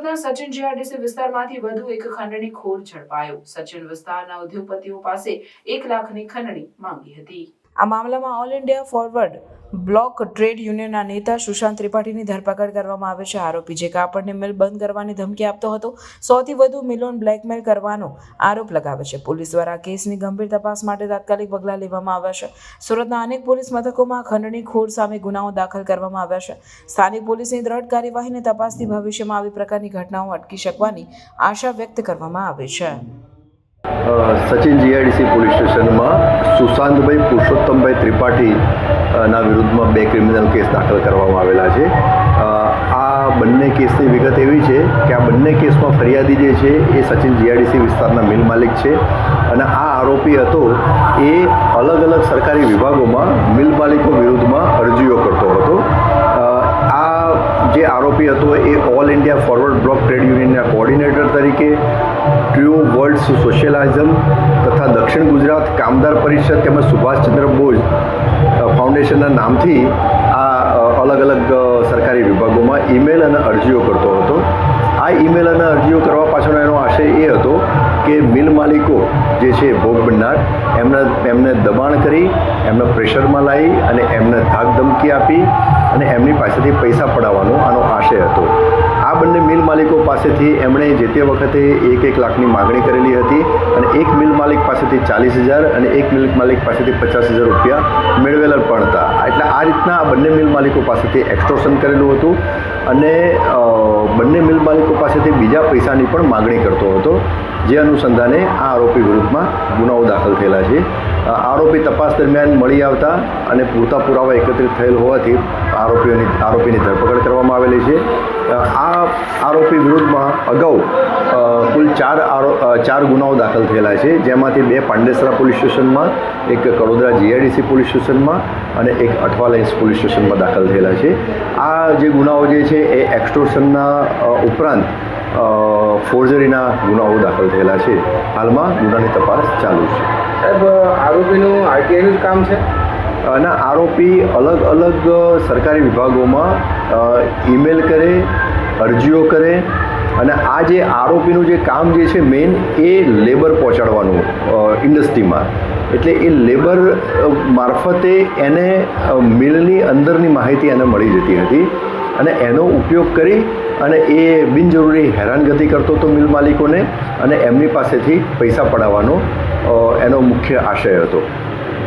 સુરતના સચિન જીઆરડીસી વિસ્તારમાંથી વધુ એક ખંડણી ખોર ઝડપાયો. સચિન વિસ્તારના ઉદ્યોગપતિઓ પાસે એક લાખની ખંડણી માંગી હતી. આ મામલામાં All India Forward Bloc trade યુનિયનના નેતા સુશાંત ત્રિપાઠીની ધરપકડ કરવામાં આવે છે આરોપી, જે કાપડની મિલ બંધ કરવાની ધમકી આપતો હતો. સૌથી વધુ મિલોન બ્લેકમેલ કરવાનો આરોપ લગાવે છે. પોલીસ દ્વારા કેસની ગંભીર તપાસ માટે તાત્કાલિક પગલાં લેવામાં આવ્યા છે. સુરતના અનેક પોલીસ મથકોમાં ખંડણી, ખોર સામે ગુનાઓ દાખલ કરવામાં આવ્યા છે. સ્થાનિક પોલીસની દ્રઢ કાર્યવાહીને તપાસથી ભવિષ્યમાં આવી પ્રકારની ઘટનાઓ અટકી શકવાની આશા વ્યક્ત કરવામાં આવે છે. સચિન જીઆઈડીસી પોલીસ સ્ટેશનમાં સુશાંતભાઈ પુરુષોત્તમભાઈ ત્રિપાઠી ના વિરુદ્ધમાં બે ક્રિમિનલ કેસ દાખલ કરવામાં આવેલા છે. આ બંને કેસની વિગત એવી છે કે આ બંને કેસમાં ફરિયાદી જે છે એ સચિન જીઆઈડીસી વિસ્તારના મિલ માલિક છે અને આ આરોપી હતો એ અલગ અલગ સરકારી વિભાગોમાં મિલ માલિકો વિરુદ્ધમાં અરજીઓ ટ્રેડ કોઓર્ડિનેટર તરીકે ટ્રુ વર્લ્ડ સોશિયલાઇઝમ તથા દક્ષિણ ગુજરાત કામદાર પરિષદ તેમજ સુભાષચંદ્ર બોઝ ફાઉન્ડેશનના નામથી આ અલગ અલગ સરકારી વિભાગોમાં ઈમેલ અને અરજીઓ કરતો હતો. આ ઈમેલ અને અરજીઓ કરવા પાછળનો એનો આશય એ હતો કે મિલ માલિકો જે છે ભોગ બનનાર, એમને એમને દબાણ કરી, એમને પ્રેશરમાં લાવી અને એમને ધાક ધમકી આપી અને એમની પાસેથી પૈસા પડાવવાનો આનો આશય હતો. માલિકો પાસેથી એમણે જે તે વખતે એક એક લાખની માગણી કરેલી હતી અને એક મિલ માલિક પાસેથી ચાલીસ હજાર અને એક મિલ માલિક પાસેથી પચાસ હજાર રૂપિયા મેળવેલા પણ હતા. એટલે આ રીતના આ બંને મિલ માલિકો પાસેથી એક્સ્ટોર્શન કરેલું હતું અને બંને મિલ માલિકો પાસેથી બીજા પૈસાની પણ માગણી કરતો હતો, જે અનુસંધાને આ આરોપી વિરુદ્ધમાં ગુનાઓ દાખલ થયેલા છે. આરોપી તપાસ દરમિયાન મળી આવતા અને પૂરતા પુરાવા એકત્રિત થયેલ હોવાથી આરોપીઓની, આરોપીની ધરપકડ કરવામાં આવેલી છે. આ આરોપી વિરુદ્ધમાં અગાઉ કુલ ચાર ચાર ગુનાઓ દાખલ થયેલા છે. જેમાંથી બે પાંડેસરા પોલીસ સ્ટેશનમાં, એક કડોદરા જીઆઈડીસી પોલીસ સ્ટેશનમાં અને એક અઠવાલાઇન્સ પોલીસ સ્ટેશનમાં દાખલ થયેલા છે. આ જે ગુનાઓ જે છે એ એક્સટોર્શનના ઉપરાંત ફોર્જરીના ગુનાઓ દાખલ થયેલા છે. હાલમાં ગુનાની તપાસ ચાલુ છે. સાહેબ આરોપીનું આરટીઆઈનું કામ છે? અને આરોપી અલગ અલગ સરકારી વિભાગોમાં ઈમેલ કરે, અરજીઓ કરે અને આ જે આરોપીનું જે કામ જે છે મેઇન એ લેબર પહોંચાડવાનું ઇન્ડસ્ટ્રીમાં એટલે એ લેબર મારફતે એને મિલની અંદરની માહિતી એને મળી જતી હતી અને એનો ઉપયોગ કરી અને એ બિનજરૂરી હેરાનગતિ કરતો હતો મિલ માલિકોને અને એમની પાસેથી પૈસા પડાવવાનો એનો મુખ્ય આશય હતો.